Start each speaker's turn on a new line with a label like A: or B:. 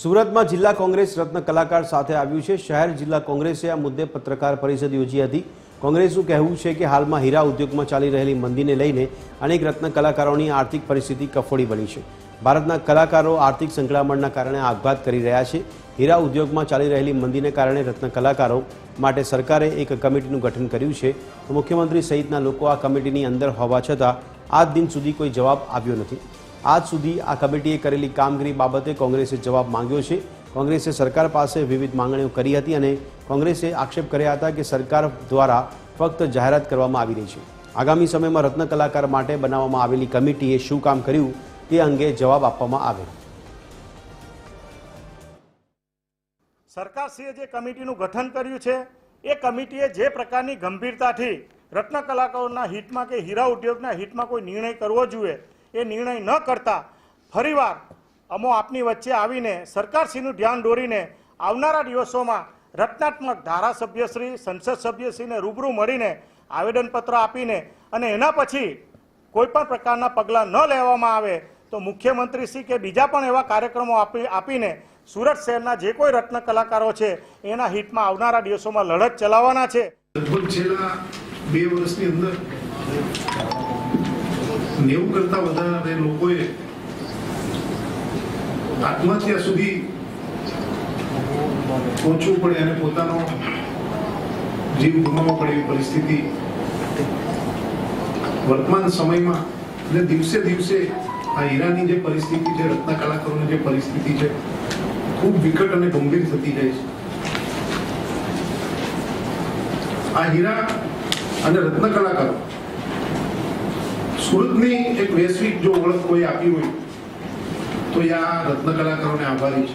A: સુરતમાં જિલ્લા કોંગ્રેસ રત્ન કલાકાર સાથે આવ્યું છે. શહેર જિલ્લા કોંગ્રેસે આ મુદ્દે પત્રકાર પરિષદ યોજી હતી. કોંગ્રેસનું કહેવું છે કે હાલમાં હીરા ઉદ્યોગમાં ચાલી રહેલી મંદીને લઈને અનેક રત્ન કલાકારોની આર્થિક પરિસ્થિતિ કફોડી બની છે. ભારતના કલાકારો આર્થિક સંકળામણના કારણે આઘાત કરી રહ્યા છે. હીરા ઉદ્યોગમાં ચાલી રહેલી મંદીને કારણે રત્ન કલાકારો માટે સરકારે એક કમિટીનું ગઠન કર્યું છે. મુખ્યમંત્રી સહિતના લોકો આ કમિટીની અંદર હોવા છતાં આજ દિન સુધી કોઈ જવાબ આવ્યો નથી. આજ સુધી આ કમિટીએ કરેલી કામગીરી બાબતે કોંગ્રેસે જવાબ માંગ્યો છે. કોંગ્રેસે સરકાર પાસે વિવિધ માંગણીઓ કરી હતી અને કોંગ્રેસે આક્ષેપ કર્યા હતા કે સરકાર દ્વારા ફક્ત જાહેરાત કરવામાં આવી રહી છે. આગામી સમયમાં રત્ન કલાકાર માટે બનાવવામાં આવેલી કમિટીએ શું કામ કર્યું તે અંગે જવાબ આપવામાં આવે.
B: સરકારશ્રીએ જે કમિટીનું ગઠન કર્યું છે, એ કમિટીએ જે પ્રકારની ગંભીરતાથી રત્ન કલાકારોના હિતમાં કે હીરા ઉદ્યોગના હિતમાં કોઈ નિર્ણય કરવો જોઈએ એ નિર્ણય ન કરતા ફરીવાર અમો આપની વચ્ચે આવીને સરકારશ્રીનું ધ્યાન દોરીને આવનારા દિવસોમાં રચનાત્મક ધારાસભ્યશ્રી સંસદ સભ્યશ્રીને રૂબરૂ મળીને આવેદનપત્ર આપીને અને એના પછી કોઈ પણ પ્રકારના પગલાં ન લેવામાં આવે તો મુખ્યમંત્રીશ્રી કે બીજા પણ એવા કાર્યક્રમો આપી, આપીને સુરત શહેરના જે કોઈ રત્ન કલાકારો છે એના હિતમાં આવનારા દિવસોમાં લડત ચલાવવાના છે.
C: નેવું કરતા વધારે લોકોએ આત્મહત્યા સુધી પહોંચવું પડે અને પોતાનો જીવ ગુમાવવો પડે એવી પરિસ્થિતિ વર્તમાન સમયમાં એટલે દિવસે દિવસે આ હીરાની જે પરિસ્થિતિ છે રત્ન કલાકારોની જે પરિસ્થિતિ છે, ખૂબ વિકટ અને ગંભીર થતી જાય છે. આ હીરા અને રત્ન કલાકારો સુરતની એક વૈશ્વિક જો ઓળખ કોઈ આપી હોય, તો એ આ રત્ન કલાકારોને આભારી છે.